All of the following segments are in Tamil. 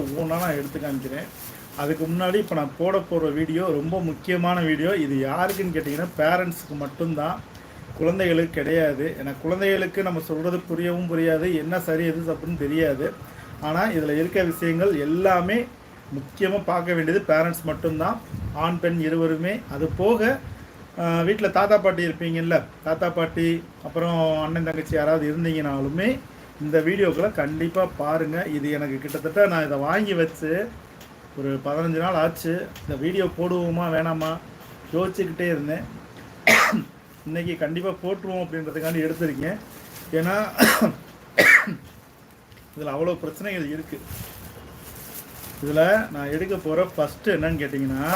ஒவ்வொன்றா நான் எடுத்து காமிக்கிறேன். அதுக்கு முன்னாடி இப்போ நான் போட போகிற வீடியோ ரொம்ப முக்கியமான வீடியோ. இது யாருக்குன்னு கேட்டிங்கன்னா பேரண்ட்ஸுக்கு மட்டும்தான். குழந்தைகளுக்கு கிடையாது. ஏன்னா குழந்தைகளுக்கு நம்ம சொல்கிறது புரியவும் புரியாது. என்ன சரி எது தப்புன்னு தெரியாது. ஆனால் இதில் இருக்க விஷயங்கள் எல்லாமே முக்கியமாக பார்க்க வேண்டியது பேரண்ட்ஸ் மட்டும்தான். ஆண் பெண் இருவருமே. அது போக வீட்டில் தாத்தா பாட்டி இருப்பீங்கல்ல. தாத்தா பாட்டி அப்புறம் அண்ணன் தங்கச்சி யாராவது இருந்தீங்கனாலுமே இந்த வீடியோக்களை கண்டிப்பாக பாருங்கள் இது எனக்கு கிட்டத்தட்ட நான் இதை வாங்கி வச்சு ஒரு பதினஞ்சு நாள் ஆச்சு. இந்த வீடியோ போடுவோமா வேணாமா? யோசிச்சுக்கிட்டே இருந்தேன். இன்றைக்கி கண்டிப்பாக போட்டுருவோம் அப்படின்றதுக்காண்டி எடுத்திருக்கேன். ஏன்னா இதில் அவ்வளோ பிரச்சனைகள் இருக்குது இதில் நான் எடுக்க போகிற ஃபஸ்ட்டு என்னன்னு கேட்டிங்கன்னா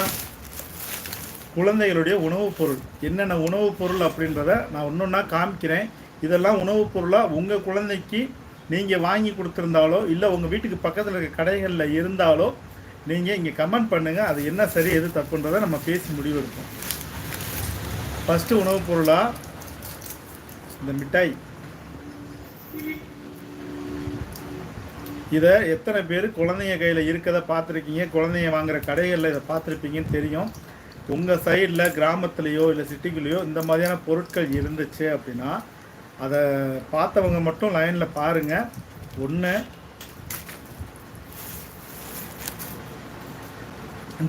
குழந்தைகளுடைய உணவுப் பொருள். என்னென்ன உணவுப் பொருள் அப்படின்றத நான் ஒன்றொன்னா காமிக்கிறேன். இதெல்லாம் உணவுப் பொருளாக உங்கள் குழந்தைக்கு நீங்கள் வாங்கி கொடுத்துருந்தாலோ இல்லை உங்கள் வீட்டுக்கு பக்கத்தில் இருக்க கடைகளில் இருந்தாலோ நீங்கள் இங்கே கமெண்ட் பண்ணுங்கள் அது என்ன சரி எது தப்புன்றதை நம்ம பேசி முடிவெடுப்போம். ஃபஸ்ட்டு உணவுப் பொருளாக இந்த மிட்டாய். இதை எத்தனை பேர் குழந்தைங்க கையில் இருக்கதை பார்த்துருக்கீங்க? குழந்தைங்க வாங்குகிற கடைகளில் இதை பார்த்துருப்பீங்கன்னு தெரியும். உங்கள் சைடில் கிராமத்துலேயோ இல்லை சிட்டிக்குள்ளேயோ இந்த மாதிரியான பொருட்கள் இருந்துச்சு அப்படின்னா அதை பார்த்தவங்க மட்டும் லைனில் பாருங்கள் ஒன்று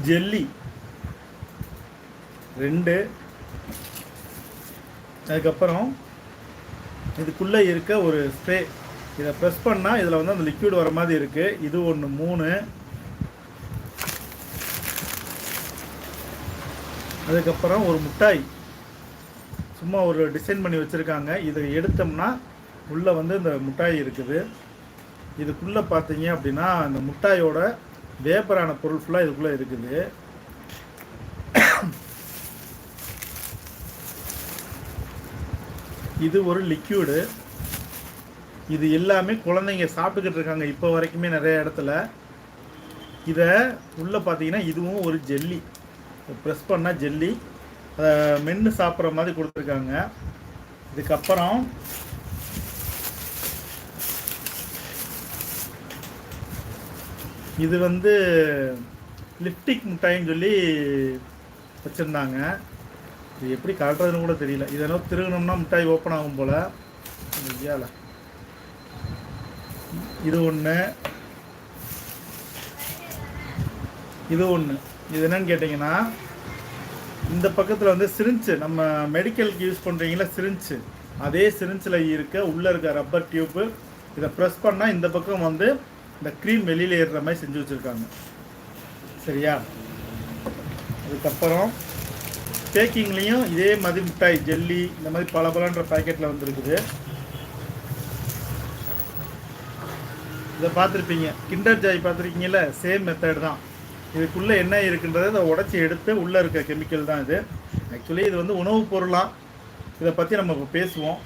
ஜெல்லி. ரெண்டு அதுக்கப்புறம் இதுக்குள்ளே இருக்க ஒரு ஸ்ப்ரே. இதை ப்ரெஸ் பண்ணால் இதில் வந்து அந்த லிக்யூட் வர மாதிரி இருக்குது இது ஒன்று மூணு. அதுக்கப்புறம் ஒரு மிட்டாய். சும்மா ஒரு டிசைன் பண்ணி வச்சுருக்காங்க. இதை எடுத்தோம்னா உள்ளே வந்து இந்த முட்டாய் இருக்குது. இதுக்குள்ளே பார்த்தீங்க அப்படின்னா அந்த முட்டாயோட வேப்பரான பொருள் ஃபுல்லாக இதுக்குள்ளே இருக்குது. இது ஒரு லிக்யூடு இது எல்லாமே குழந்தைங்க சாப்பிட்டுக்கிட்டு இருக்காங்க இப்போ வரைக்குமே நிறைய இடத்துல. இதை உள்ளே பார்த்தீங்கன்னா இதுவும் ஒரு ஜெல்லி ப்ரெஸ் பண்ணால் ஜெல்லி அதை மென்று சாப்பிட்ற மாதிரி கொடுத்துருக்காங்க. இதுக்கப்புறம் இது வந்து லிப்டிக் மிட்டாயின்னு சொல்லி வச்சுருந்தாங்க. இது எப்படி கலட்டுறதுன்னு கூட தெரியல. இதெல்லாம் திருகணும்னா மிட்டாய் ஓப்பன் ஆகும் போல். ஐயால. இது ஒன்று இது ஒன்று இது என்னன்னு கேட்டிங்கன்னா இந்த பக்கத்தில் வந்து சிரிஞ்சு நம்ம மெடிக்கலுக்கு யூஸ் பண்ணுறீங்களா சிரிஞ்சு. அதே சிரிஞ்சில் இருக்க உள்ளே இருக்க ரப்பர் டியூப்பு இதை ப்ரெஸ் பண்ணால் இந்த பக்கம் வந்து இந்த க்ரீம் வெளியில் ஏறுற மாதிரி செஞ்சு வச்சுருக்காங்க. சரியா? அதுக்கப்புறம் பேக்கிங்லேயும் இதே மாதிரி மிட்டாய் ஜெல்லி இந்த மாதிரி பல பலன்ற பேக்கெட்டில் வந்துருக்குது. இதை பார்த்துருப்பீங்க. கிண்டர் ஜாய் பார்த்துருக்கீங்கல்ல சேம் மெத்தட் தான். இதுக்குள்ளே என்ன இருக்குன்றதை அதை உடச்சி எடுத்து உள்ளே இருக்க கெமிக்கல் தான் இது. ஆக்சுவலி இது வந்து உணவுப் பொருளாக இதை பற்றி நம்ம இப்போ பேசுவோம்.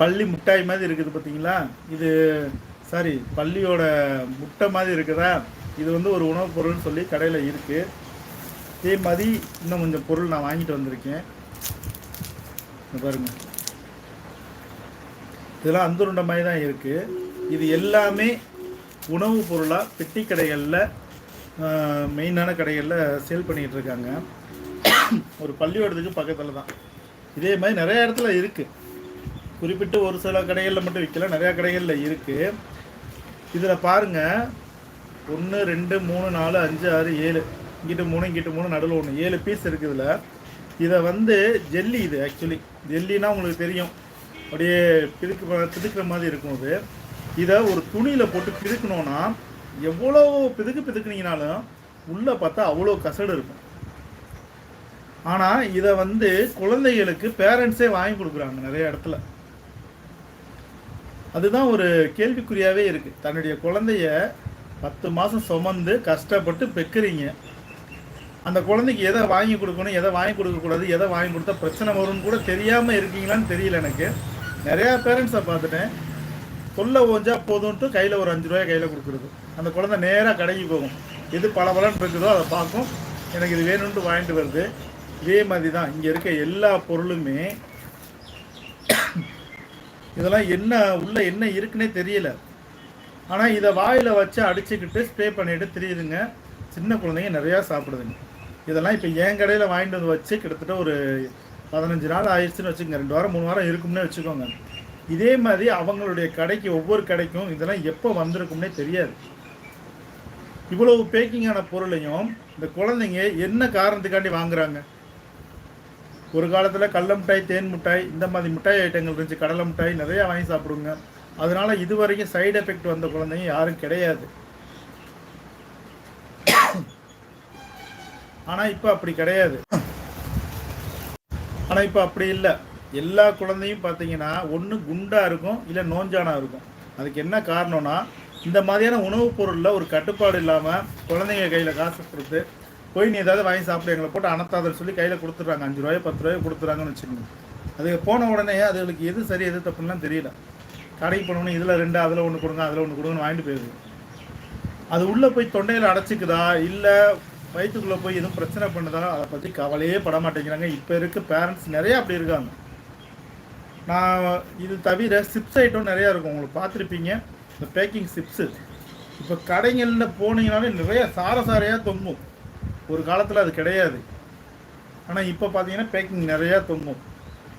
பள்ளி முட்டாய் மாதிரி இருக்குது பார்த்தீங்களா இது சாரி பள்ளியோட முட்டை மாதிரி இருக்குதா? இது வந்து ஒரு உணவுப் பொருள்னு சொல்லி கடையில் இருக்குது இதே மாதிரி இன்னும் கொஞ்சம் பொருள் நான் வாங்கிட்டு வந்திருக்கேன். பாருங்கள் இதெல்லாம் அந்துருண்ட மாதிரி தான் இருக்குது இது எல்லாமே உணவுப் பொருளாக பெட்டி கடைகளில் மெயினான கடைகளில் சேல் பண்ணிகிட்டு இருக்காங்க. ஒரு பள்ளியோடத்துக்கு பக்கத்தில் தான். இதே மாதிரி நிறைய இடத்துல இருக்குது குறிப்பிட்டு ஒரு சில கடைகளில் மட்டும் விற்கல நிறையா கடைகளில் இருக்குது இதில் பாருங்கள் ஒன்று ரெண்டு மூணு நாலு அஞ்சு ஆறு ஏழு. இங்கிட்டு மூணு இங்கிட்டு மூணு நடுவில் ஒன்று ஏழு பீஸ் இருக்குது இதில். இதை வந்து ஜெல்லி இது ஆக்சுவலி ஜெல்லினா உங்களுக்கு தெரியும். அப்படியே பிதுக்கு பிதுக்குற மாதிரி இருக்கும் அது. இதை ஒரு துணியில் போட்டு பிதுக்கணும்னா எவ்வளோ பிதுக்கு பிதுக்குனீங்கனாலும் உள்ளே பார்த்தா அவ்வளோ கசடு இருக்கும். ஆனால் இதை வந்து குழந்தைகளுக்கு பேரண்ட்ஸே வாங்கி கொடுக்குறாங்க நிறைய இடத்துல. அதுதான் ஒரு கேள்விக்குறியாகவே இருக்குது தன்னுடைய குழந்தைய பத்து மாதம் சுமந்து கஷ்டப்பட்டு பெக்குறீங்க. அந்த குழந்தைக்கு எதை வாங்கி கொடுக்கணும் எதை வாங்கி கொடுக்கக்கூடாது எதை வாங்கி கொடுத்தா பிரச்சனை வரும்னு கூட தெரியாமல் இருக்கீங்களான்னு தெரியல எனக்கு. நிறையா பேரண்ட்ஸை பார்த்துட்டேன். தொல்லை ஓஞ்சா போதும்ட்டு கையில் ஒரு அஞ்சு ரூபாய் கையில் கொடுக்குறது. அந்த குழந்தை நேராக கடைக்கு போகும். எது பளபளன்னு இருக்குதோ அதை பார்க்கும். எனக்கு இது வேணும்ன்ட்டு வாங்கிட்டு வருது. இதே மாதிரி தான் இங்கே இருக்க எல்லா பொருளுமே இதெல்லாம் என்ன உள்ள என்ன இருக்குன்னே தெரியல. ஆனால் இதை வாயில் வச்சு அடிச்சுக்கிட்டு ஸ்ப்ரே பண்ணிட்டு தெரியுதுங்க. சின்ன குழந்தைங்க நிறையா சாப்பிடுதுங்க. இதெல்லாம் இப்போ என் கடையில் வாங்கிட்டு வந்து வச்சு கிட்டத்தட்ட ஒரு பதினஞ்சு நாள் ஆயிடுச்சுன்னு வச்சுக்கோங்க. ரெண்டு வாரம் மூணு வாரம் இருக்கும்னே வச்சுக்கோங்க. இதே மாதிரி அவங்களுடைய கடைக்கு ஒவ்வொரு கடைக்கும் இதெல்லாம் எப்போ வந்திருக்கும்னே தெரியாது. இவ்வளவு பேக்கிங்கான பொருளையும் இந்த குழந்தைங்க என்ன காரணத்துக்காண்டி வாங்குறாங்க? ஒரு காலத்தில் கடல மிட்டாய் தேன் மிட்டாய் இந்த மாதிரி மிட்டாய் ஐட்டங்கள் இருந்துச்சு. கடலை மிட்டாய் நிறையா வாங்கி சாப்பிடுங்க. அதனால் இது வரைக்கும் சைடு எஃபெக்ட் வந்த குழந்தைங்க யாரும் கிடையாது. ஆனால் இப்போ அப்படி கிடையாது. ஆனால் இப்போ அப்படி இல்லை. எல்லா குழந்தையும் பார்த்தீங்கன்னா ஒன்று குண்டாக இருக்கும் இல்லை நோஞ்சானாக இருக்கும். அதுக்கு என்ன காரணம்னா இந்த மாதிரியான உணவுப் பொருளில் ஒரு கட்டுப்பாடு இல்லாமல் குழந்தைங்க கையில் காசு கொடுத்து போய் நீ ஏதாவது வாங்கி சாப்பிடு எங்களை போட்டு அனத்தாதன்னு சொல்லி கையில் கொடுத்துட்றாங்க. அஞ்சு ரூபாய் பத்து ரூபாய் கொடுத்துறாங்கன்னு வச்சுக்கோங்க. அது போன உடனே அதுகளுக்கு எது சரி எது தப்புலாம் தெரியல. கடைக்கு போனோடனே இதில் ரெண்டு அதில் ஒன்று கொடுங்க அதில் ஒன்று கொடுங்கன்னு வாங்கிட்டு போயிடுது அது உள்ளே போய் தொண்டையில் அடைச்சிக்குதா இல்லை வயிற்றுக்குள்ளே போய் எதுவும் பிரச்சனை பண்ணுதா அதை பற்றி கவலையே பட மாட்டேங்கிறாங்க. இப்போ இருக்க பேரண்ட்ஸ் நிறையா அப்படி இருக்காங்க. நான் இது தவிர சிப்ஸ் ஐட்டம் நிறையா இருக்கும். உங்களுக்கு பார்த்துருப்பீங்க. இந்த பேக்கிங் சிப்ஸு. இப்போ கடைகளில் போனீங்கனாலே நிறைய சார சாரையாக தொங்கும். ஒரு காலத்தில் அது கிடையாது. ஆனால் இப்போ பார்த்தீங்கன்னா பேக்கிங் நிறையா தொங்கும்.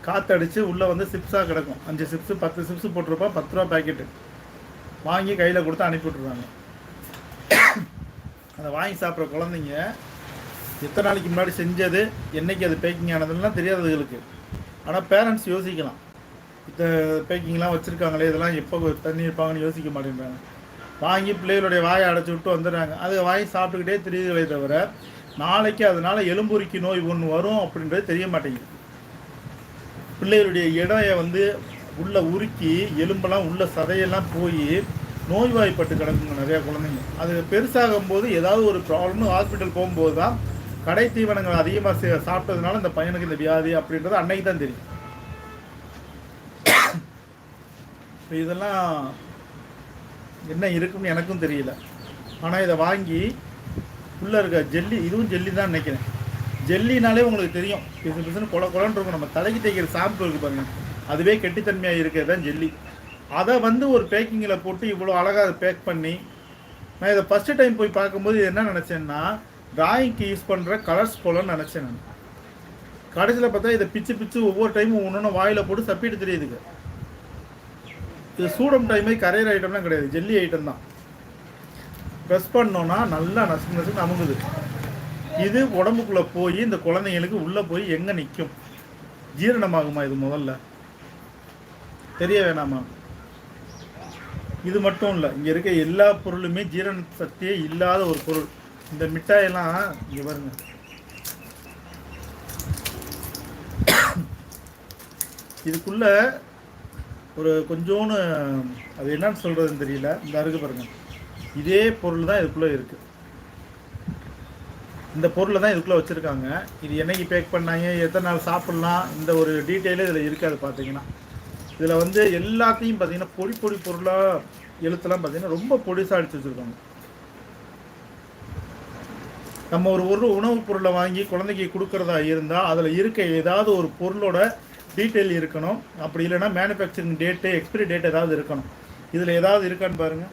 காற்றடிச்சு உள்ளே வந்து சிப்ஸாக கிடக்கும். அஞ்சு சிப்ஸு பத்து சிப்ஸு போட்டிருப்பா பத்து ரூபா பேக்கெட்டு. வாங்கி கையில் கொடுத்து அனுப்பி விட்ருவாங்க அதை வாங்கி சாப்பிட்ற குழந்தைங்க எத்தனை நாளைக்கு முன்னாடி செஞ்சது என்றைக்கு அது பேக்கிங் ஆனதுலாம் தெரியாது அதுகளுக்கு ஆனால் பேரண்ட்ஸ் யோசிக்கலாம். இந்த பேக்கிங்லாம் வச்சுருக்காங்களே இதெல்லாம் எப்போ தண்ணி இருப்பாங்கன்னு யோசிக்க மாட்டேங்கிறாங்க வாங்கி பிள்ளைகளுடைய வாயை அடைச்சி விட்டு வந்துடுறாங்க. அதை வாங்கி சாப்பிட்டுக்கிட்டே தெரியுதுகளே தவிர நாளைக்கு அதனால் எலும்புரிக்கு நோய் ஒன்று வரும் அப்படின்றது தெரிய மாட்டேங்குது. பிள்ளைகளுடைய இடையை வந்து உள்ள உருக்கி எலும்பெல்லாம் உள்ள சதையெல்லாம் போய் நோய்வாய்ப்பட்டு கிடக்குங்க நிறையா குழந்தைங்க. அது பெருசாகும் போது ஏதாவது ஒரு ப்ராப்ளம்னு ஹாஸ்பிட்டல் போகும்போது தான் கடை தீவனங்கள் அதிகமாக சாப்பிட்டதுனால இந்த பையனுக்கு இந்த வியாதி அப்படின்றது அன்னைக்கு தான் தெரியும். இப்போ இதெல்லாம் என்ன இருக்குன்னு எனக்கும் தெரியல. ஆனால் இதை வாங்கி உள்ளே இருக்க ஜெல்லி இதுவும் ஜெல்லி தான் நினைக்கிறேன். ஜெல்லினாலே உங்களுக்கு தெரியும். பிசு பிசுன்னு கொல கொலன்னு இருக்கும். நம்ம தலைக்கு தேய்க்கிற ஷாம்பு இருக்குது பாருங்கள் அதுவே கெட்டித்தன்மையாக இருக்கிறது தான் ஜெல்லி. அதை வந்து ஒரு பேக்கிங்கில் போட்டு இவ்வளோ அழகாக அதை பேக் பண்ணி நான் இதை ஃபஸ்ட்டு டைம் போய் பார்க்கும்போது இது என்ன நினச்சேன்னா டிராயிங்க்கு யூஸ் பண்ணுற கலர்ஸ் போலன்னு நினச்சேன் நான். கடைசியில் பார்த்தா இதை பிச்சு பிச்சு ஒவ்வொரு டைமும் ஒன்று ஒன்று வாயில் போட்டு சப்பிட்டு தெரியுதுங்க இது சூடம் டைமே கரையிற ஐட்டம்லாம் கிடையாது. ஜெல்லி ஐட்டம் தான். ப்ரெஸ் பண்ணோன்னா நல்லா நசு நசுக்கு அமுங்குது இது உடம்புக்குள்ளே போய் இந்த குழந்தைங்களுக்கு உள்ளே போய் எங்கே நிற்கும் ஜீரணமாகுமா இது முதல்ல? தெரிய வேணாமா? இது மட்டும் இல்லை இங்கே இருக்க எல்லா பொருளுமே ஜீரண சக்தியே இல்லாத ஒரு பொருள். இந்த மிட்டாயெல்லாம் இங்கே பாருங்க. இதுக்குள்ள ஒரு கொஞ்சோன்னு அது என்னன்னு சொல்கிறதுன்னு தெரியல. இந்த அருகு பாருங்க. இதே பொருள் தான் இதுக்குள்ளே இருக்குது இந்த பொருளை தான் இதுக்குள்ளே வச்சுருக்காங்க. இது என்னைக்கு பேக் பண்ணாங்க எத்தனை நாள் சாப்பிட்லாம் இந்த ஒரு டீட்டெயிலே இதில் இருக்காது பார்த்தீங்கன்னா இதில் வந்து எல்லாத்தையும் பார்த்தீங்கன்னா பொடி பொடி பொருளாக எழுத்துலாம் பார்த்தீங்கன்னா ரொம்ப பொடிசாக அடித்து வச்சுருக்காங்க. நம்ம ஒரு ஒரு உணவுப் பொருளை வாங்கி குழந்தைக்கு கொடுக்குறதா இருந்தால் அதில் இருக்க ஏதாவது ஒரு பொருளோட டீட்டெயில் இருக்கணும். அப்படி இல்லைன்னா மேனுஃபேக்சரிங் டேட்டு எக்ஸ்பிரி டேட் ஏதாவது இருக்கணும். இதில் ஏதாவது இருக்கான்னு பாருங்க.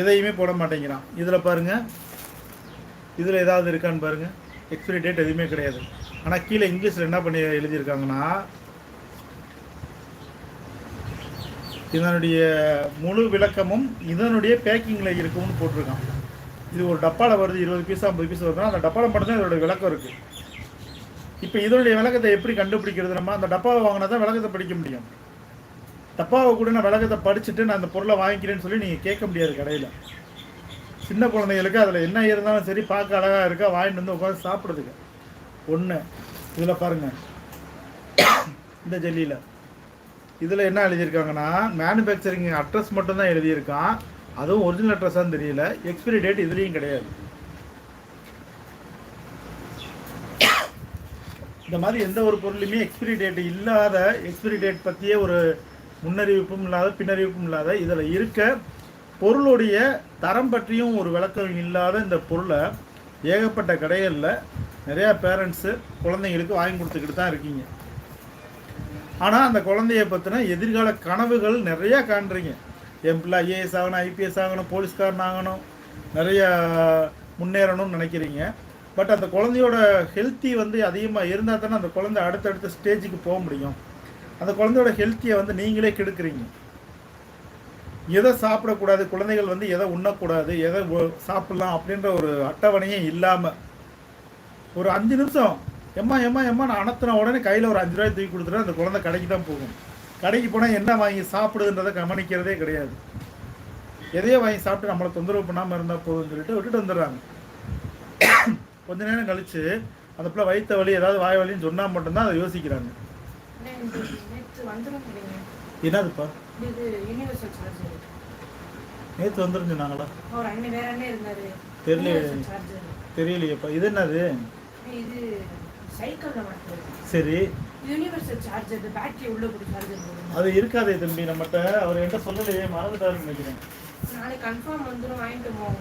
எதையுமே போட மாட்டேங்கிறான். இதில் பாருங்க. இதில் ஏதாவது இருக்கான்னு பாருங்கள் எக்ஸ்பிரி டேட் எதுவுமே கிடையாது. ஆனால் கீழே இங்கிலீஷில் என்ன பண்ணி எழுதியிருக்காங்கன்னா இதனுடைய முழு விளக்கமும் இதனுடைய பேக்கிங்கில் இருக்கும்னு போட்டிருக்கான். இது ஒரு டப்பாவில் வருது இருபது பீஸ் ஐம்பது பீஸ் வருதுன்னா அந்த டப்பாவில் மட்டும்தான் இதோட விளக்கம் இருக்குது இப்போ இதனுடைய விளக்கத்தை எப்படி கண்டுபிடிக்கிறது? நம்ம அந்த டப்பாவை வாங்கினா தான் விளக்கத்தை படிக்க முடியும். டப்பாவை கூட நான் விளக்கத்தை படிச்சுட்டு நான் அந்த பொருளை வாங்கிக்கிறேன்னு சொல்லி நீங்கள் கேட்க முடியாது கடையில். சின்ன குழந்தைகளுக்கு அதில் என்ன இருந்தாலும் சரி பார்க்க அழகாக இருக்கா வாங்கிட்டு வந்து உட்காந்து சாப்பிட்றதுக்கு. ஒன்று இதில் பாருங்கள் இந்த ஜெல்லியில். இதில் என்ன எழுதியிருக்காங்கன்னா மேனுஃபேக்சரிங் அட்ரஸ் மட்டும்தான் எழுதியிருக்கான். அதுவும் ஒரிஜினல் அட்ரஸான்னு தெரியல. எக்ஸ்பிரி டேட் இதுலேயும் கிடையாது. இந்த மாதிரி எந்த ஒரு பொருளுமே எக்ஸ்பிரி டேட் இல்லாத எக்ஸ்பிரி டேட் பற்றிய ஒரு முன்னறிவிப்பும் இல்லாத பின்னறிவிப்பும் இல்லாத இதில் இருக்க பொருளுடைய தரம் பற்றியும் ஒரு விளக்கம் இல்லாத இந்த பொருளை ஏகப்பட்ட கடைகளில் நிறையா பேரண்ட்ஸு குழந்தைங்களுக்கு வாங்கி கொடுத்துக்கிட்டு தான் இருக்கீங்க. ஆனால் அந்த குழந்தைய பற்றின எதிர்கால கனவுகள் நிறையா காண்றீங்க. என் பிள்ளை ஐஏஎஸ் ஆகணும் ஐபிஎஸ் ஆகணும் போலீஸ்காரன் ஆகணும் நிறையா முன்னேறணும்னு நினைக்கிறீங்க. பட் அந்த குழந்தையோட ஹெல்த்தி வந்து அதிகமாக இருந்தால் தானே அந்த குழந்தை அடுத்தடுத்த ஸ்டேஜுக்கு போக முடியும். அந்த குழந்தையோட ஹெல்த்தியை வந்து நீங்களே கெடுக்குறீங்க. எதை சாப்பிடக்கூடாது குழந்தைகள் வந்து எதை உண்ணக்கூடாது எதை சாப்பிட்லாம் சாப்பிடலாம் அப்படின்ற ஒரு அட்டவணையே இல்லாமல் ஒரு அஞ்சு நிமிஷம் எம்மா எம்மா எம்மா நான் அனுத்தின உடனே கையில் ஒரு அஞ்சு ரூபாய் தூக்கி கொடுத்துட்டு அந்த குழந்தை கடைக்கு தான் போகும். கடைக்கு போனால் என்ன வாங்கி சாப்பிடுதுன்றதை கவனிக்கிறதே கிடையாது. எதையோ வாங்கி சாப்பிட்டு நம்மளை தொந்தரவு பண்ணாமல் இருந்தால் போதும்னு சொல்லிட்டு விட்டுட்டு வந்துடுறாங்க. கொஞ்ச நேரம் கழிச்சு அந்த பிள்ளை வயிற்று வலி ஏதாவது வாய் வலின்னு சொன்னால் மட்டும்தான் அதை யோசிக்கிறாங்க. என்னதுப்பா? நேற்று வந்துருந்து இருந்தாரு. தெரியலையே. தெரியலையேப்பா. இது என்னது? சரி. அது இருக்காதே தம்பி நம்மகிட்ட. அவர் என்கிட்ட சொல்லலையே மறந்துட்டாருன்னு நினைக்கிறேன். நாளைக்கு கன்ஃபார்ம் வாங்கிட்டு போவோம்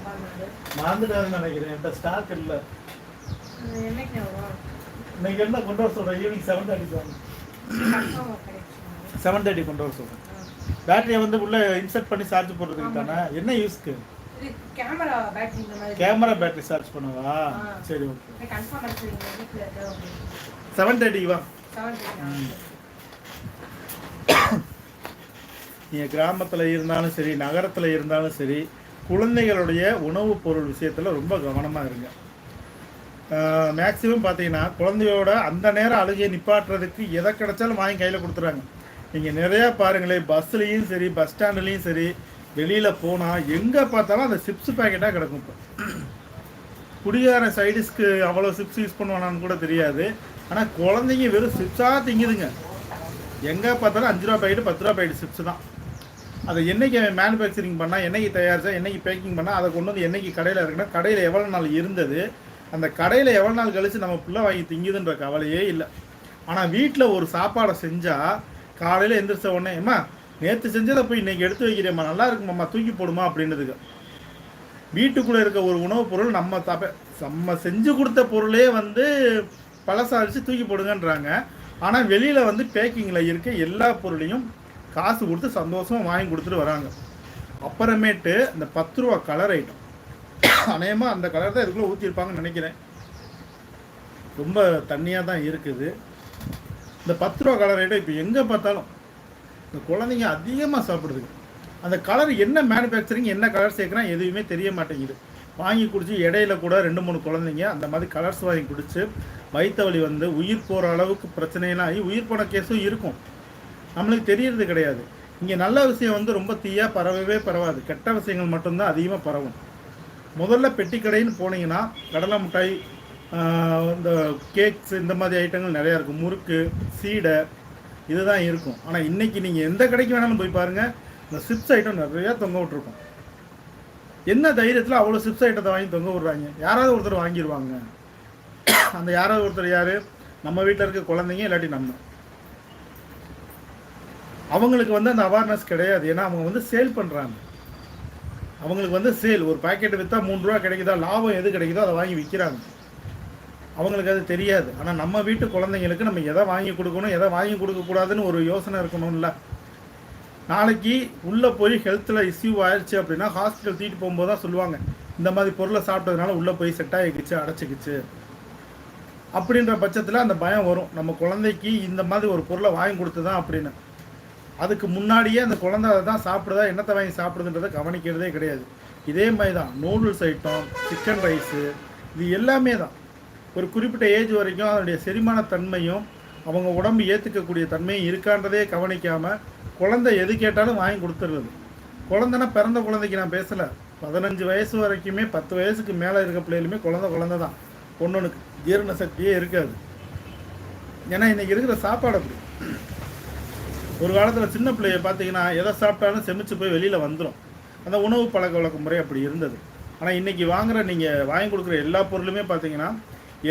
மறந்துட்டாருன்னு நினைக்கிறேன். என்கிட்ட ஸ்டாக் இல்லை. இன்னைக்கு என்ன கொண்டு வர சொல்கிறேன் evening seven thirty sir seven thirty கொண்டு வர சொல்கிறேன் பேட்டரியை வந்து உள்ள இன்சர்ட் பண்ணி சார்ஜ் போடுறதுக்கு தானே? என்ன யூஸ்க்கு கேமரா பேட்டரி சார்ஜ் பண்ணவா. சரி ஓகே செவன் தேர்ட்டிக்கு வா? நீங்கள் கிராமத்தில் இருந்தாலும் சரி நகரத்தில் இருந்தாலும் சரி குழந்தைகளுடைய உணவுப் பொருள் விஷயத்தில் ரொம்ப கவனமாக இருங்க. மேக்ஸிமம் பார்த்தீங்கன்னா குழந்தையோட அந்த நேரம் அழுகையை நிப்பாட்டுறதுக்கு எதை கிடைச்சாலும் வாங்கி கையில் கொடுத்துறாங்க நீங்கள் நிறையா பாருங்களேன் பஸ்ஸுலேயும் சரி பஸ் ஸ்டாண்ட்லேயும் சரி வெளியில் போனால் எங்கே பார்த்தாலும் அந்த சிப்ஸ் பேக்கெட்டாக கிடக்கும் இப்போ. குடிகார சைடிஸ்க்கு அவ்வளோ சிப்ஸ் யூஸ் பண்ணுவானான்னு கூட தெரியாது. ஆனால் குழந்தைங்க வெறும் சிப்ஸாக திங்குதுங்க. எங்கே பார்த்தாலும் அஞ்சு ரூபா பாக்கெட்டு பத்து ரூபா பாக்கெட் சிப்ஸ் தான். அதை என்னைக்கு அவன் மேனுஃபேக்சரிங் பண்ணால் என்னைக்கு தயாரிச்சா என்னைக்கு பேக்கிங் பண்ணால் அதை கொண்டு வந்து என்னைக்கு கடையில் இருக்குன்னா கடையில் எவ்வளோ நாள் இருந்தது அந்த கடையில் எவ்வளோ நாள் கழித்து நம்ம பிள்ளை வாங்கி திங்குதுன்ற கவலையே இல்லை. ஆனால் வீட்டில் ஒரு சாப்பாடை செஞ்சால் காலையில் எந்திரிச்ச உடனே அம்மா நேற்று செஞ்சதை போய் இன்னைக்கு எடுத்து வைக்கிறேம்மா நல்லா இருக்குமாம்மா தூக்கி போடுமா? அப்படின்றதுக்கு. வீட்டுக்குள்ளே இருக்க ஒரு உணவுப் பொருள் நம்ம தப்ப நம்ம செஞ்சு கொடுத்த பொருளே வந்து பழசாரிச்சு தூக்கி போடுங்கன்றாங்க. ஆனால் வெளியில் வந்து பேக்கிங்கில் இருக்க எல்லா பொருளையும் காசு கொடுத்து சந்தோஷமாக வாங்கி கொடுத்துட்டு வராங்க. அப்புறமேட்டு இந்த பத்து ரூபா கலர் ஐட்டம் அநேகமாக அந்த கலர் தான் இதுக்குள்ளே ஊற்றிருப்பாங்கன்னு நினைக்கிறேன். ரொம்ப தண்ணியாக தான் இருக்குது. இந்த பத்து ரூபா கலர் ஐட்டம் இப்போ எங்கே பார்த்தாலும் இந்த குழந்தைங்க அதிகமாக சாப்பிடுதுங்க அந்த கலர் என்ன மேனுஃபேக்சரிங் என்ன கலர் சேர்க்குறான் எதுவுமே தெரிய மாட்டேங்குது. வாங்கி குடிச்சு இடையில கூட ரெண்டு மூணு குழந்தைங்க அந்த மாதிரி கலர்ஸ் வாங்கி குடிச்சு வயிற்று வலி வந்து உயிர் போகிற அளவுக்கு பிரச்சனையெல்லாம் ஆகி உயிர் போன கேஸும் இருக்கும். நம்மளுக்கு தெரியறது கிடையாது. இங்கே நல்ல விஷயம் வந்து ரொம்ப தீயாக பரவவே பரவாது. கெட்ட விஷயங்கள் மட்டும்தான் அதிகமாக பரவும். முதல்ல பெட்டி கடைன்னு போனீங்கன்னா கடலை மிட்டாய் இந்த கேக்ஸ் இந்த மாதிரி ஐட்டங்கள் நிறையா இருக்கும் முறுக்கு சீடை இதுதான் இருக்கும். ஆனால் இன்றைக்கி நீங்கள் எந்த கடைக்கு வேணாலும் போய் பாருங்கள் இந்த சிப்ஸ் ஐட்டம் நிறையா தொங்க விட்ருக்கும் என்ன தைரியத்தில் அவ்வளோ சிப்ஸ் ஐட்டத்தை வாங்கி தொங்க விட்றாங்க? யாராவது ஒருத்தர் வாங்கிடுவாங்க அந்த யாராவது ஒருத்தர் யார்? நம்ம வீட்டில் இருக்க குழந்தைங்க இல்லாட்டி நம்ம. அவங்களுக்கு வந்து அந்த அவேர்னஸ் கிடையாது. ஏன்னா அவங்க வந்து சேல் பண்ணுறாங்க அவங்களுக்கு வந்து சேல் ஒரு பாக்கெட் விற்றா மூணு ரூபா கிடைக்குதா லாபம் எது கிடைக்குதோ அதை வாங்கி விற்கிறாங்க அவங்களுக்கு அது தெரியாது. ஆனால் நம்ம வீட்டு குழந்தைங்களுக்கு நம்ம எதை வாங்கி கொடுக்கணும் எதை வாங்கி கொடுக்கக்கூடாதுன்னு ஒரு யோசனை இருக்கணும்ல. நாளைக்கு உள்ளே போய் ஹெல்த்தில் இஷ்யூ ஆயிடுச்சு அப்படின்னா ஹாஸ்பிட்டல் தூக்கிட்டு போகும்போது தான் சொல்லுவாங்க. இந்த மாதிரி பொருளை சாப்பிட்டதுனால உள்ளே போய் செட் ஆகிக்கிச்சு அடைச்சிக்கிச்சு. அப்படின்ற பட்சத்தில் அந்த பயம் வரும். நம்ம குழந்தைக்கு இந்த மாதிரி ஒரு பொருளை வாங்கி கொடுத்து தான் அப்படின்னு. அதுக்கு முன்னாடியே அந்த குழந்தை அதை தான் சாப்பிடுதா என்னத்தை வாங்கி சாப்பிடுதுன்றதை கவனிக்கிறதே கிடையாது. இதே மாதிரி தான் நூடுல்ஸ் ஐட்டம் சிக்கன் ரைஸு இது எல்லாமே தான். ஒரு குறிப்பிட்ட ஏஜ் வரைக்கும் அதனுடைய செரிமான தன்மையும் அவங்க உடம்பு ஏற்றுக்கக்கூடிய தன்மையும் இருக்கான்றதே கவனிக்காமல் குழந்தை எது கேட்டாலும் வாங்கி கொடுத்துடுறது. குழந்தைனா பிறந்த குழந்தைக்கு நான் பேசலை. பதினஞ்சு வயசு வரைக்குமே பத்து வயசுக்கு மேலே இருக்க பிள்ளைகளுமே குழந்தை குழந்தை தான். பொண்ணுனுக்கு ஜீரண சக்தியே இருக்காது. ஏன்னா இன்றைக்கி இருக்கிற சாப்பாடு அப்படி. ஒரு காலத்தில் சின்ன பிள்ளைய பார்த்தீங்கன்னா எதை சாப்பிட்டாலும் செமிச்சு போய் வெளியில் வந்துடும் அந்த உணவு பழக்க வழக்க முறை அப்படி இருந்தது. ஆனால் இன்றைக்கி வாங்குகிற நீங்கள் வாங்கி கொடுக்குற எல்லா பொருளுமே பார்த்தீங்கன்னா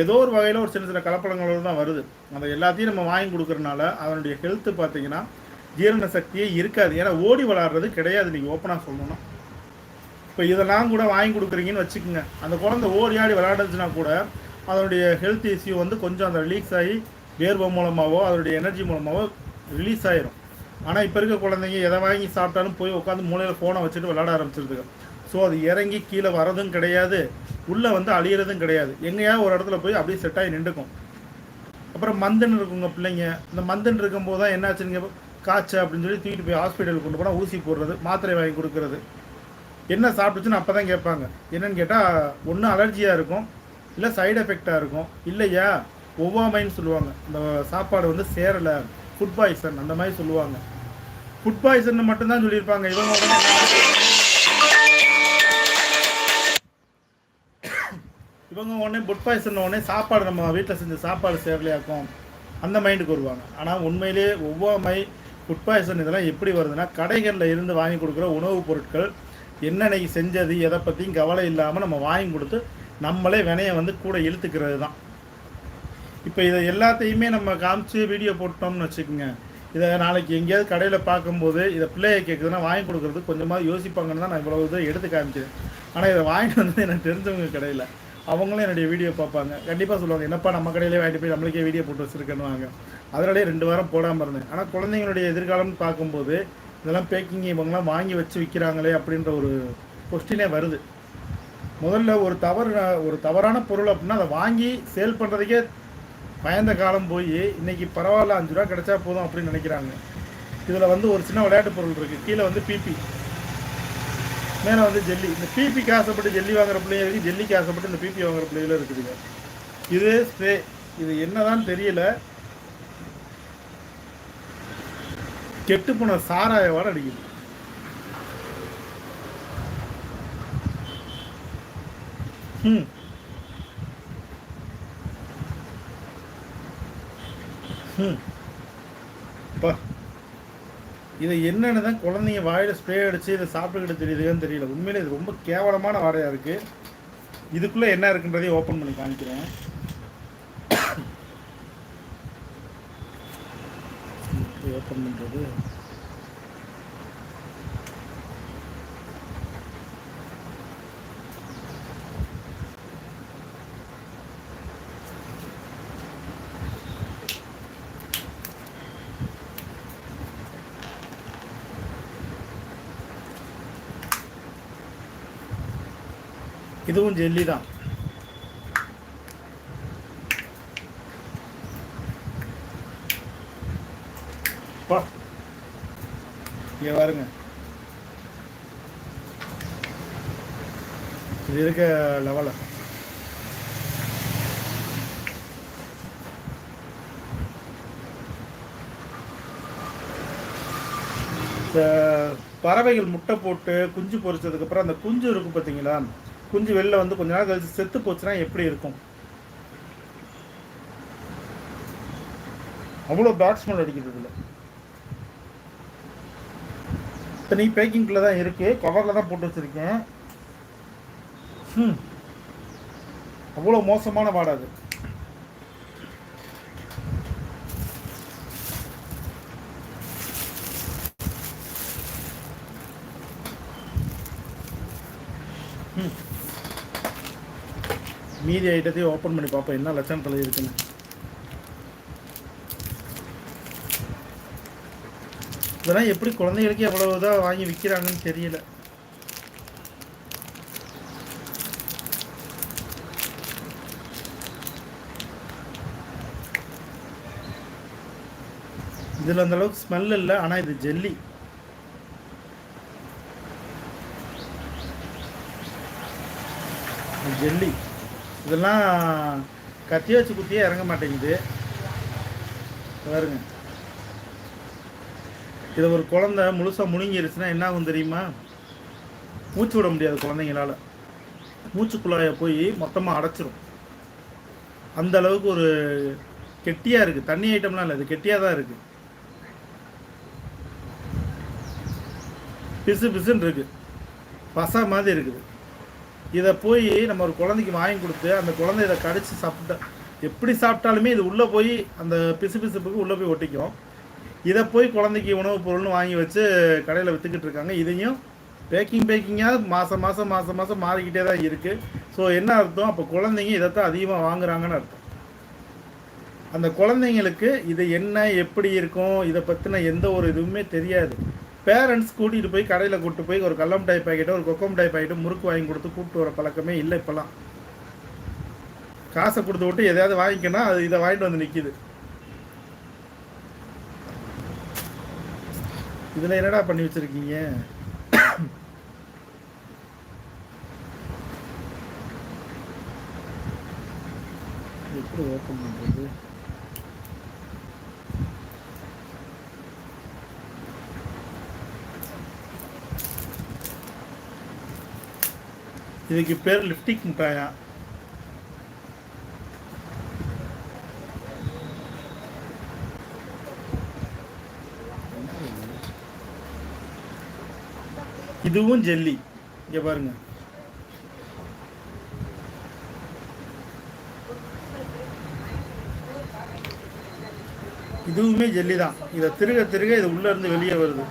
ஏதோ ஒரு வகையில் ஒரு சின்ன சின்ன கலப்படங்களோடு தான் வருது. அந்த எல்லாத்தையும் நம்ம வாங்கி கொடுக்குறனால அதனுடைய ஹெல்த்து பார்த்தீங்கன்னா ஜீரண சக்தியே இருக்காது. ஏன்னா ஓடி விளாட்றது கிடையாது. நீங்கள் ஓப்பனாக சொல்லணும்னா. இப்போ இதெல்லாம் கூட வாங்கி கொடுக்குறீங்கன்னு வச்சுக்கோங்க. அந்த குழந்தை ஓடி ஆடி விளையாடுச்சுன்னா கூட அதனுடைய ஹெல்த் இஷ்யூ வந்து கொஞ்சம் அந்த ரிலீஸ் ஆகி வேர்வை மூலமாகவோ அதனுடைய எனர்ஜி மூலமாகவோ ரிலீஸ் ஆயிரும். ஆனால் இப்போ இருக்க குழந்தைங்க எதை வாங்கி சாப்பிட்டாலும் போய் உட்காந்து மூலையில் ஃபோனை வச்சுட்டு விளாட ஆரம்பிச்சிருதுங்க. ஸோ அது இறங்கி கீழே வரதும் கிடையாது. உள்ளே வந்து அழியிறதும் கிடையாது. எங்கேயாவது ஒரு இடத்துல போய் அப்படியே செட் ஆகி நின்றுக்கும். அப்புறம் மந்தன் இருக்குங்க பிள்ளைங்க. இந்த மந்தன் இருக்கும்போது தான் என்னாச்சுங்க காய்ச்ச அப்படின்னு சொல்லி தூக்கிட்டு போய் ஹாஸ்பிட்டலுக்கு கொண்டு போனால் ஊசி போடுறது மாத்திரை வாங்கி கொடுக்குறது. என்ன சாப்பிட்டுச்சுன்னு அப்போ தான் கேட்பாங்க. என்னன்னு கேட்டால் ஒன்று அலர்ஜியாக இருக்கும் இல்லை சைடு எஃபெக்டாக இருக்கும். இல்லையா? ஒவ்வாமைன்னு சொல்லுவாங்க. இந்த சாப்பாடு வந்து சேரலை. ஃபுட் பாய்சன் அந்த மாதிரி சொல்லுவாங்க. ஃபுட் பாய்சன் மட்டும்தான் சொல்லியிருப்பாங்க. இவங்க இவங்க உடனே ஃபுட் பாய்சன் உடனே சாப்பாடு நம்ம வீட்டில் செஞ்ச சாப்பாடு சேரலையாக்கும். அந்த மைண்டுக்கு வருவாங்க. ஆனால் உண்மையிலேயே ஒவ்வாமை ஃபுட் பாய்சன் இதெல்லாம் எப்படி வருதுன்னா கடைகளில் இருந்து வாங்கி கொடுக்குற உணவுப் பொருட்கள் என்னென்னைக்கு செஞ்சது எதை பற்றியும் கவலை இல்லாமல் நம்ம வாங்கி கொடுத்து நம்மளே வினையை வந்து கூட இழுத்துக்கிறது தான் இப்போ இதை எல்லாத்தையுமே நம்ம காமிச்சு வீடியோ போட்டோம்னு வச்சுக்கோங்க. இதை நாளைக்கு எங்கேயாவது கடையில் பார்க்கும்போது இதை பிள்ளைய கேட்குதுன்னா வாங்கி கொடுக்குறது கொஞ்சமாக யோசிப்பாங்கன்னு தான் நான் இவ்வளோ இதை எடுத்து காமிச்சேன் ஆனால் இதை வாங்கிட்டு வந்து எனக்கு தெரிஞ்சவங்க கடையில். அவங்களும் என்னுடைய வீடியோ பார்ப்பாங்க. கண்டிப்பாக சொல்லுவாங்க என்னப்பா நம்ம கடையிலே வாங்கிட்டு போய் நம்மளுக்கே வீடியோ போட்டு வச்சுருக்கேன்னு வாங்க அதனாலே ரெண்டு வாரம் போடாமல் இருந்தேன். ஆனால் குழந்தைங்களுடைய எதிர்காலம்னு பார்க்கும்போது இதெல்லாம் பேக்கிங் இவங்கெல்லாம் வாங்கி வச்சு விற்கிறாங்களே அப்படின்ற ஒரு கொஸ்டினே வருது. முதல்ல ஒரு தவறு ஒரு தவறான பொருள் அப்படின்னா அதை வாங்கி சேல் பண்ணுறதுக்கே பயந்த காலம் போய் இன்னைக்கு பரவாயில்ல அஞ்சு ரூபா கிடைச்சா போதும் அப்படின்னு நினைக்கிறாங்க. இதில் வந்து ஒரு சின்ன விளையாட்டு பொருள் இருக்குது கீழே வந்து பிபி மேலே வந்து ஜெல்லி. இந்த பிபிக்கு ஆசைப்பட்டு ஜெல்லி வாங்குற பிள்ளைங்க இருக்குது ஜெல்லிக்கு ஆசைப்பட்டு இந்த பிபி வாங்குற பிள்ளைகளும் இருக்குதுங்க. இது ஸ்ப்ரே இது என்னதான் தெரியல. கெட்டு போன சாராயவாட அடிக்குது. ம் ம் அப்பா இதை என்னன்னு தான் குழந்தைங்க வாயில் ஸ்ப்ரே அடித்து இதை சாப்பிட்டுக்கிட்டு தெரியுதுன்னு தெரியல. உண்மையிலே இது ரொம்ப கேவலமான வாடையாக இருக்குது இதுக்குள்ளே என்ன இருக்குன்றதையும் ஓப்பன் பண்ணி காமிக்கிறேன். ஓப்பன் பண்ணுறது இதுவும் ஜெல்லி தான். பா. இங்க பாருங்க. இது இருக்க லெவல இந்த பறவைகள் முட்டை போட்டு குஞ்சு பொறிச்சதுக்கப்புறம் அந்த குஞ்சு இருக்கும் பார்த்தீங்களா குஞ்சு வெளில வந்து கொஞ்ச நாள் கழிச்சு செத்து போச்சுன்னா எப்படி இருக்கும்? அவ்வளோ பேட் ஸ்மெல் அடிக்குது இதில். இத்தனை பேக்கிங்கில் தான் இருக்குது கவரில் தான் போட்டு வச்சுருக்கேன். ம் அவ்வளோ மோசமான வாடை மீதி ஐட்டத்தையும் ஓப்பன் பண்ணி பார்ப்போம். என்ன லட்சணத்தில் இருக்குன்னு. இதெல்லாம் எப்படி குழந்தைகளுக்கு எவ்வளவு இதாக வாங்கி விற்கிறாங்கன்னு தெரியல. இதில் அந்த அளவுக்கு ஸ்மெல் இல்லை ஆனால் இது ஜெல்லி. ஜெல்லி. இதெல்லாம் கத்தி வச்சு குத்தியே இறங்க மாட்டேங்குது. பாருங்க. இதை ஒரு குழந்தை முழுசாக முழுங்கிருச்சுன்னா என்ன ஆகும் தெரியுமா? மூச்சு விட முடியாது குழந்தைங்களால. மூச்சுக்குழாய போய் மொத்தமாக அடைச்சிரும். அந்த அளவுக்கு ஒரு கெட்டியாக இருக்குது தண்ணி ஐட்டம்லாம் இல்லை இது கெட்டியாக தான் இருக்குது பிசு பிசுன்னு இருக்குது பசா மாதிரி இருக்குது. இதை போய் நம்ம ஒரு குழந்தைக்கு வாங்கி கொடுத்து அந்த குழந்தை இதை கடிச்சு சாப்பிட்டா எப்படி சாப்பிட்டாலுமே இது உள்ளே போய் அந்த பிசு பிசுப்புக்கு உள்ளே போய் ஒட்டிக்கும். இதை போய் குழந்தைக்கு உணவுப் பொருள்னு வாங்கி வச்சு கடையில் விற்றுக்கிட்டு இருக்காங்க. இதையும் பேக்கிங் பேக்கிங்காக மாதம் மாதம் மாதம் மாதம் மாறிக்கிட்டே தான் இருக்குது ஸோ என்ன அர்த்தம்? அப்போ குழந்தைங்க இதைத்தான் அதிகமாக வாங்குறாங்கன்னு அர்த்தம். அந்த குழந்தைங்களுக்கு இது என்ன எப்படி இருக்கும் இதை பற்றின எந்த ஒரு இதுவுமே தெரியாது. பேரண்ட்ஸ் கூட்டிகிட்டு போய் கடையில் கூட்டு போய் ஒரு கல்லம் டைப் பாக்கெட்டோ ஒரு கொக்கம் டைப் பாக்கெட்டோ முறுக்கு வாங்கி கொடுத்து கூப்பிட்டு வர பழக்கமே இல்லை இப்போல்லாம். காசை கொடுத்து விட்டு எதையாவது வாங்கிக்கணும் அது இதை வாங்கிட்டு வந்து நிற்கிது இதில் என்னடா பண்ணி வச்சுருக்கீங்க? எப்படி ஓப்பன் பண்ணுறது இதுக்கு பேர் லிப்டிக் மிட்டாயா இதுவும் ஜெல்லி. இங்கே பாருங்க. இதுவுமே ஜெல்லி தான். இதை திருக திருக இது உள்ளே இருந்து வெளியே வருது.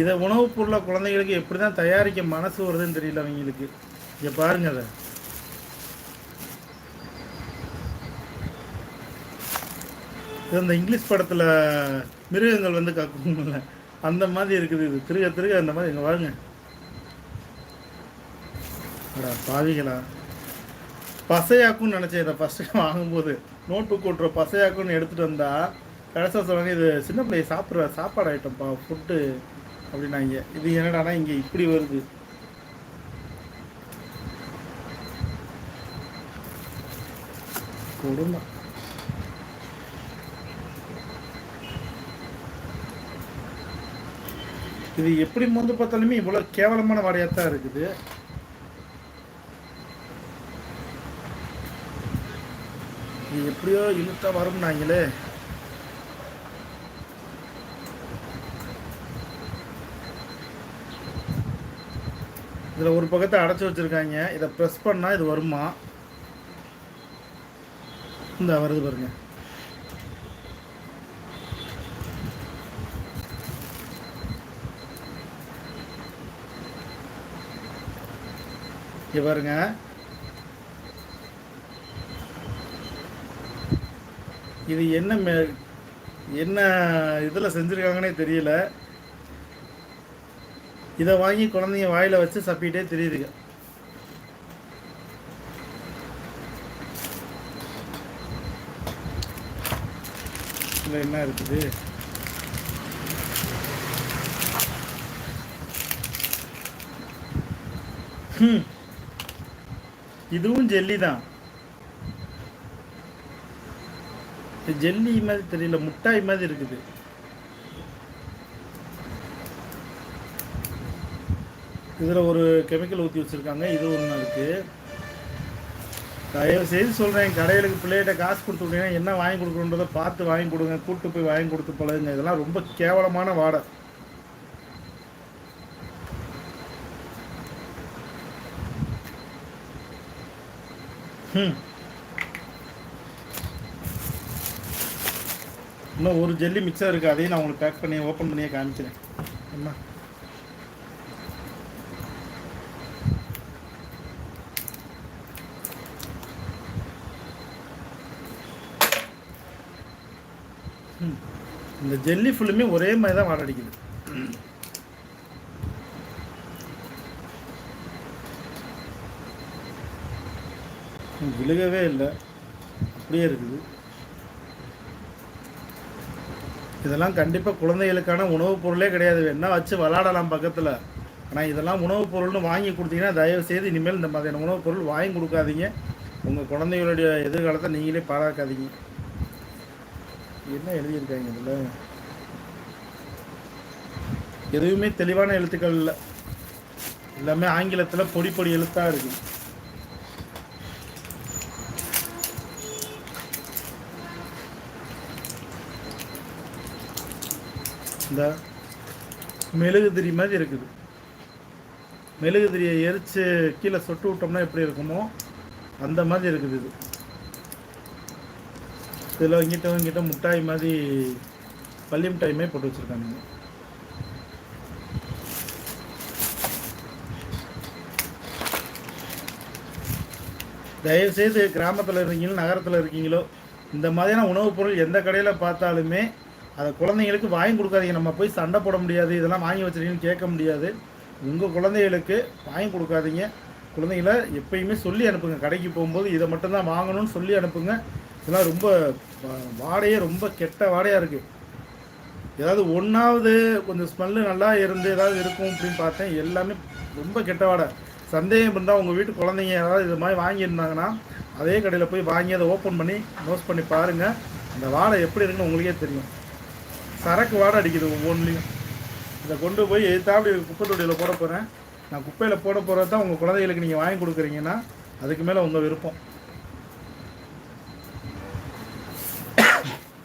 இதை உணவுப் பொருளை குழந்தைகளுக்கு எப்படி தான் தயாரிக்க மனசு வருதுன்னு தெரியல அவங்களுக்கு. இங்கே பாருங்க அதை. இது அந்த இங்கிலீஷ் படத்தில் மிருகங்கள் வந்து கக்கும்ல. அந்த மாதிரி இருக்குது இது. திருக திருக அந்த மாதிரி. இங்கே வாங்க அடா பாவிகளா. பசையாக்கும்னு நினச்சேன் இதை ஃபஸ்ட்டு வாங்கும்போது. நோட்டு கூட்டுற பசையாக்குன்னு எடுத்துகிட்டு வந்தால் கடைசியாக சொன்னாங்க இது சின்ன பிள்ளைய சாப்பிட்ற சாப்பாடு ஐட்டம்ப்பா ஃபுட்டு அப்படின்னாங்க. இது என்னடானா இங்கே இப்படி வருது. கொடுமை. இது எப்படி வந்து பார்த்தாலுமே இவ்வளோ கேவலமான வாடையாக தான் இருக்குது. இது எப்படியோ இழுத்தா வரும்னாங்களே. இதில் ஒரு பக்கத்தை அடைச்சி வச்சுருக்காங்க. இதை ப்ரெஸ் பண்ணால் இது வருமா? இந்த வருது பாருங்க. இங்கே பாருங்க. இது என்ன மே என்ன இதில் செஞ்சுருக்காங்கன்னே தெரியல. இதை வாங்கி குழந்தைங்க வாயில் வச்சு சப்பிட்டே தெரியுதுங்க. இதில் என்ன இருக்குது? இதுவும் ஜெல்லி தான். ஜெல்லி மாதிரி தெரியல முட்டாய் மாதிரி இருக்குது. இதில் ஒரு கெமிக்கல் ஊற்றி வச்சுருக்காங்க. இது ஒன்று இருக்குது தயவு செய்து சொல்கிறேன் கடைகளுக்கு பிள்ளைகிட்ட காசு கொடுத்து விட்டீங்கன்னா என்ன வாங்கி கொடுக்குறோன்றதை பார்த்து வாங்கி கொடுங்க. கூட்டு போய் வாங்கி கொடுத்து பழகுங்க. இதெல்லாம் ரொம்ப கேவலமான வாடை. ம் இன்னும் ஒரு ஜெல்லி மிக்சர் இருக்குது அதையும் நான் உங்களுக்கு பேக் பண்ணி ஓப்பன் பண்ணியே காமிக்கிறேன். என்ன இந்த ஜெல்லி ஃபுல்லுமே ஒரே மாதிரி தான் வாட அடிக்குது விழுகவே இல்லை. அப்படியே இருக்குது. இதெல்லாம் கண்டிப்பாக குழந்தைகளுக்கான உணவுப் பொருளே கிடையாது. வேணா வச்சு விளாடலாம் பக்கத்தில். ஆனால் இதெல்லாம் உணவுப் பொருள்னு வாங்கி கொடுத்தீங்கன்னா தயவு செய்து இனிமேல் இந்த மாதிரியான உணவுப் பொருள் வாங்கி கொடுக்காதீங்க. உங்கள் குழந்தைகளுடைய எதிர்காலத்தை நீங்களே பாழாக்காதீங்க என்ன எழுதியிருக்காங்க இதில்? எதுவுமே தெளிவான எழுத்துக்கள் இல்லை. எல்லாமே ஆங்கிலத்தில் பொடி பொடி எழுத்தாக இருக்குது இந்த மெழுகுதிரி மாதிரி இருக்குது. மெழுகுதிரியை எரித்து கீழே சொட்டு விட்டோம்னா எப்படி இருக்குமோ அந்த மாதிரி இருக்குது இது. இதில் இங்கிட்ட இங்கிட்ட முட்டாய் மாதிரி பள்ளி மிட்டாயுமே போட்டு வச்சுருக்காங்க தயவுசெய்து கிராமத்தில் இருக்கீங்களோ நகரத்தில் இருக்கீங்களோ இந்த மாதிரியான உணவுப் பொருள் எந்த கடையில் பார்த்தாலுமே அதை குழந்தைங்களுக்கு வாங்கி கொடுக்காதீங்க. நம்ம போய் சண்டை போட முடியாது இதெல்லாம் வாங்கி வச்சிருக்கீங்கன்னு கேட்க முடியாது. உங்கள் குழந்தைகளுக்கு வாங்கி கொடுக்காதீங்க. குழந்தைங்கள எப்பயுமே சொல்லி அனுப்புங்க. கடைக்கு போகும்போது இதை மட்டும்தான் வாங்கணும்னு சொல்லி அனுப்புங்க. இதெல்லாம் ரொம்ப வா- வாடையே ரொம்ப கெட்ட வாடையாக இருக்குது ஏதாவது ஒன்றாவது கொஞ்சம் ஸ்மெல்லு நல்லா இருந்து ஏதாவது இருக்கும் அப்படின்னு பார்த்தேன். எல்லாமே ரொம்ப கெட்ட வாடை. சந்தேகம் இருந்தால் உங்கள் வீட்டு குழந்தைங்க ஏதாவது இது மாதிரி வாங்கியிருந்தாங்கன்னா அதே கடையில் போய் வாங்கி அதை ஓப்பன் பண்ணி நோஸ் பண்ணி பாருங்கள் அந்த வாடை எப்படி இருக்குன்னு உங்களுக்கே தெரியும். சரக்கு வாடை அடிக்குது ஒவ்வொன்றுலையும் இதை கொண்டு போய் எதிர்த்தாப்படி குப்பை தொட்டியில் போட போகிறேன் நான் குப்பையில் போட போகிறது தான் உங்கள் குழந்தைகளுக்கு நீங்கள் வாங்கி கொடுக்குறீங்கன்னா அதுக்கு மேலே உங்கள் விருப்பம்.